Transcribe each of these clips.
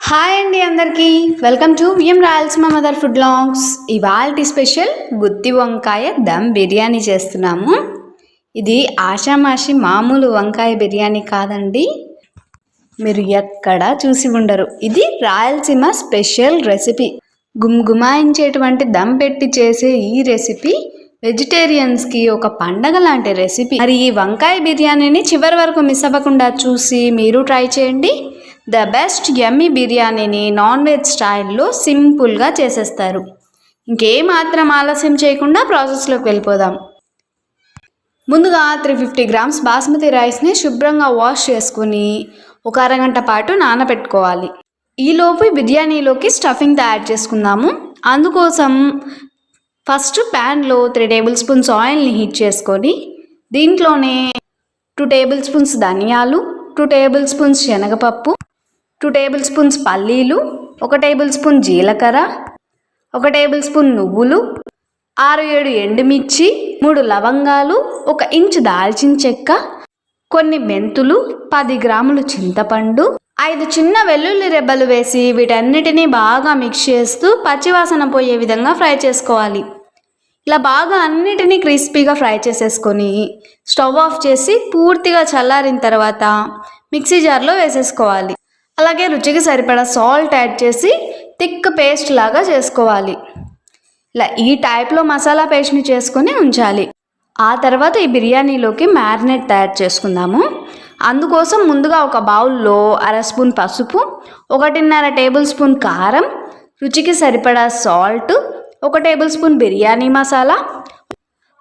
Hi అండి అందరికీ. Welcome to VM Rayalaseema mother food longs. ఇవాల్టి స్పెషల్ గుత్తి వంకాయ దమ్ బిర్యానీ చేస్తున్నాము. ఇది ఆషామాషి మామూలు వంకాయ బిర్యానీ కాదండి. మీరు ఎక్కడా చూసి ఉండరు. ఇది రాయలసీమ స్పెషల్ రెసిపీ. గుమ్గుమాయించేటువంటి దమ్ పెట్టి చేసే ఈ రెసిపీ వెజిటేరియన్స్కి ఒక పండగ లాంటి రెసిపీ. మరి ఈ వంకాయ బిర్యానీని చివరి వరకు మిస్ అవ్వకుండా చూసి మీరు ట్రై చేయండి. ద బెస్ట్ యమ్మీ బిర్యానీని నాన్ వెజ్ స్టైల్లో సింపుల్గా చేసేస్తారు. ఇంకేమాత్రం ఆలస్యం చేయకుండా ప్రాసెస్లోకి వెళ్ళిపోదాం. ముందుగా త్రీ ఫిఫ్టీ గ్రామ్స్ బాస్మతి రైస్ని శుభ్రంగా వాష్ చేసుకుని ఒక అరగంట పాటు నానబెట్టుకోవాలి. ఈలోపు బిర్యానీలోకి స్టఫింగ్ తయారు చేసుకుందాము. అందుకోసం ఫస్ట్ ప్యాన్లో త్రీ టేబుల్ స్పూన్స్ ఆయిల్ని హీట్ చేసుకొని దీంట్లోనే టూ టేబుల్ స్పూన్స్ ధనియాలు టూ టేబుల్ స్పూన్స్ శనగపప్పు టూ టేబుల్ స్పూన్స్ పల్లీలు ఒక టేబుల్ స్పూన్ జీలకర్ర ఒక టేబుల్ స్పూన్ నువ్వులు ఆరు ఏడు ఎండుమిర్చి మూడు లవంగాలు ఒక ఇంచు దాల్చిన చెక్క కొన్ని మెంతులు పది గ్రాములు చింతపండు ఐదు చిన్న వెల్లుల్లి రెబ్బలు వేసి వీటన్నిటినీ బాగా మిక్స్ చేస్తూ పచ్చివాసన పోయే విధంగా ఫ్రై చేసుకోవాలి. ఇలా బాగా అన్నిటినీ క్రిస్పీగా ఫ్రై చేసేసుకొని స్టవ్ ఆఫ్ చేసి పూర్తిగా చల్లారిన తర్వాత మిక్సీ జార్లో వేసేసుకోవాలి. అలాగే రుచికి సరిపడా సాల్ట్ యాడ్ చేసి థిక్ పేస్ట్ లాగా చేసుకోవాలి. ఇలా ఈ టైప్లో మసాలా పేస్ట్ని చేసుకొని ఉంచాలి. ఆ తర్వాత ఈ బిర్యానీలోకి మ్యారినేట్ తయారు చేసుకుందాము. అందుకోసం ముందుగా ఒక బౌల్లో అర స్పూన్ పసుపు ఒకటిన్నర టేబుల్ స్పూన్ కారం రుచికి సరిపడా సాల్ట్ ఒక టేబుల్ స్పూన్ బిర్యానీ మసాలా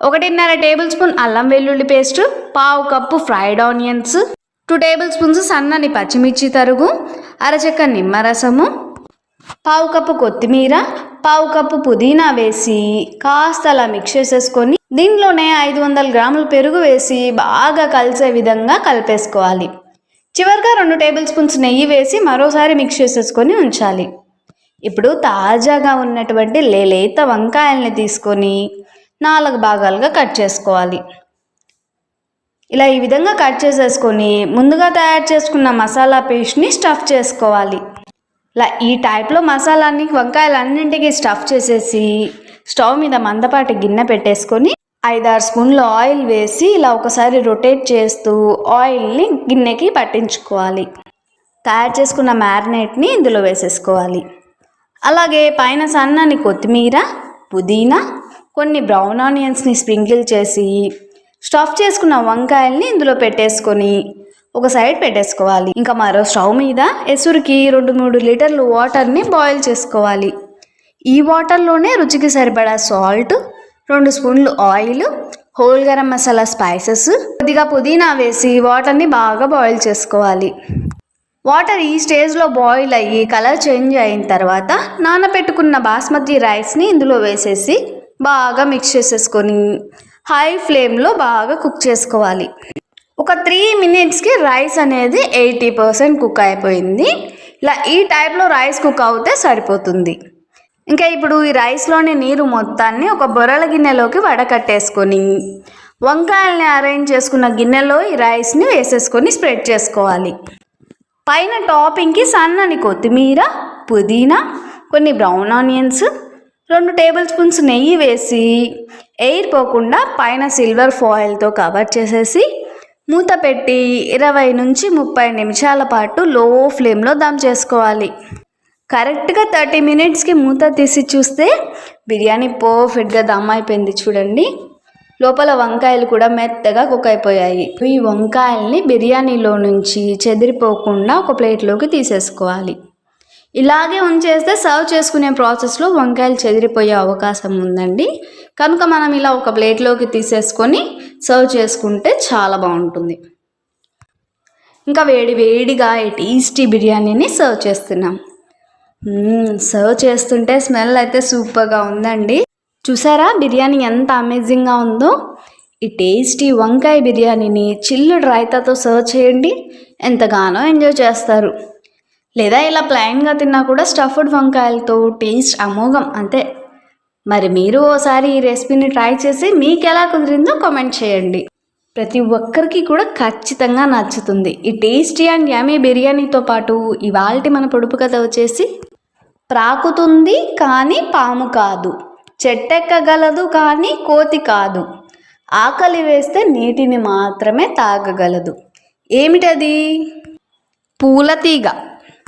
ఒకటిన్నర టేబుల్ స్పూన్ అల్లం వెల్లుల్లి పేస్ట్ పావు cup fried onions two tablespoons సన్నని పచ్చిమిర్చి తరుగు అరచెక్క నిమ్మరసము పావు కప్పు కొత్తిమీర పావు కప్పు పుదీనా వేసి కాస్త అలా మిక్స్ చేసేసుకొని దీంట్లోనే ఐదు వందల గ్రాముల పెరుగు వేసి బాగా కలిసే విధంగా కలిపేసుకోవాలి. చివరిగా రెండు టేబుల్ స్పూన్స్ నెయ్యి వేసి మరోసారి మిక్స్ చేసేసుకొని ఉంచాలి. ఇప్పుడు తాజాగా ఉన్నటువంటి లేలేత వంకాయల్ని తీసుకొని నాలుగు భాగాలుగా కట్ చేసుకోవాలి. ఇలా ఈ విధంగా కట్ చేసేసుకొని ముందుగా తయారు చేసుకున్న మసాలా పేస్ట్ని స్టఫ్ చేసుకోవాలి. ఇలా ఈ టైప్లో మసాలాన్ని వంకాయలన్నింటికి స్టఫ్ చేసేసి స్టవ్ మీద మందపాటి గిన్నె పెట్టేసుకొని ఐదారు స్పూన్లు ఆయిల్ వేసి ఇలా ఒకసారి రొటేట్ చేస్తూ ఆయిల్ని గిన్నెకి పట్టించుకోవాలి. తయారు చేసుకున్న మ్యారినేట్ని ఇందులో వేసేసుకోవాలి. అలాగే పైన సన్నని కొత్తిమీర పుదీనా కొన్ని బ్రౌన్ ఆనియన్స్ని స్ప్రింకిల్ చేసి స్టఫ్ చేసుకున్న వంకాయల్ని ఇందులో పెట్టేసుకొని ఒక సైడ్ పెట్టేసుకోవాలి. ఇంకా మరో స్టవ్ మీద ఎసురుకి రెండు మూడు లీటర్లు వాటర్ని బాయిల్ చేసుకోవాలి. ఈ వాటర్లోనే రుచికి సరిపడా సాల్ట్ రెండు స్పూన్లు oil whole garam masala spices కొద్దిగా పుదీనా వేసి వాటర్ని బాగా బాయిల్ చేసుకోవాలి. వాటర్ ఈ స్టేజ్లో బాయిల్ అయ్యి కలర్ చేంజ్ అయిన తర్వాత నానబెట్టుకున్న బాస్మతి రైస్ని ఇందులో వేసేసి బాగా మిక్స్ చేసేసుకొని హై ఫ్లేమ్లో బాగా కుక్ చేసుకోవాలి. ఒక త్రీ మినిట్స్కి రైస్ అనేది ఎయిటీ పర్సెంట్ కుక్ అయిపోయింది. ఇలా ఈ టైప్లో రైస్ కుక్ అవుతే సరిపోతుంది. ఇంకా ఇప్పుడు ఈ రైస్లోని నీరు మొత్తాన్ని ఒక బొరల గిన్నెలోకి వడకట్టేసుకొని వంకాయల్ని అరేంజ్ చేసుకున్న గిన్నెలో ఈ రైస్ని వేసేసుకొని స్ప్రెడ్ చేసుకోవాలి. పైన టాపింగ్కి సన్నని కొత్తిమీర పుదీనా కొన్ని బ్రౌన్ ఆనియన్స్ రెండు టేబుల్ స్పూన్స్ నెయ్యి వేసి ఎయిర్ పోకుండా పైన సిల్వర్ ఫాయిల్తో కవర్ చేసేసి మూత పెట్టి ఇరవై నుంచి ముప్పై నిమిషాల పాటు లో ఫ్లేమ్లో దమ్ చేసుకోవాలి. కరెక్ట్గా థర్టీ మినిట్స్కి మూత తీసి చూస్తే బిర్యానీ పర్ఫెక్ట్గా దమ్ అయిపోయింది చూడండి. లోపల వంకాయలు కూడా మెత్తగా కుక్ అయిపోయాయి. ఈ వంకాయల్ని బిర్యానీలో నుంచి చెదిరిపోకుండా ఒక ప్లేట్లోకి తీసేసుకోవాలి. ఇలాగే ఉంచేస్తే సర్వ్ చేసుకునే ప్రాసెస్లో వంకాయలు చెదిరిపోయే అవకాశం ఉందండి. కనుక మనం ఇలా ఒక ప్లేట్లోకి తీసేసుకొని సర్వ్ చేసుకుంటే చాలా బాగుంటుంది. ఇంకా వేడి వేడిగా టేస్టీ బిర్యానీని సర్వ్ చేస్తున్నాం. సర్వ్ చేస్తుంటే స్మెల్ అయితే సూపర్గా ఉందండి. చూసారా బిర్యానీ ఎంత అమేజింగ్గా ఉందో? ఈ టేస్టీ వంకాయ బిర్యానీని చిల్లుడు రైతాతో సర్వ్ చేయండి. ఎంతగానో ఎంజాయ్ చేస్తారు. లేదా ఇలా ప్లైన్గా తిన్నా కూడా స్టఫ్డ్ వంకాయలతో టేస్ట్ అమోఘం అంతే. మరి మీరు ఓసారి ఈ రెసిపీని ట్రై చేసి మీకు ఎలా కుదిరిందో కామెంట్ చేయండి. ప్రతి ఒక్కరికి కూడా ఖచ్చితంగా నచ్చుతుంది. ఈ టేస్టీ అండ్ యామీ బిర్యానీతో పాటు ఇవాళ మన పొడుపు కథ వచ్చేసి ప్రాకుతుంది కానీ పాము కాదు చెట్టెక్కగలదు కానీ కోతి కాదు ఆకలి వేస్తే నీటిని మాత్రమే తాగగలదు. ఏమిటది? పూల తీగ.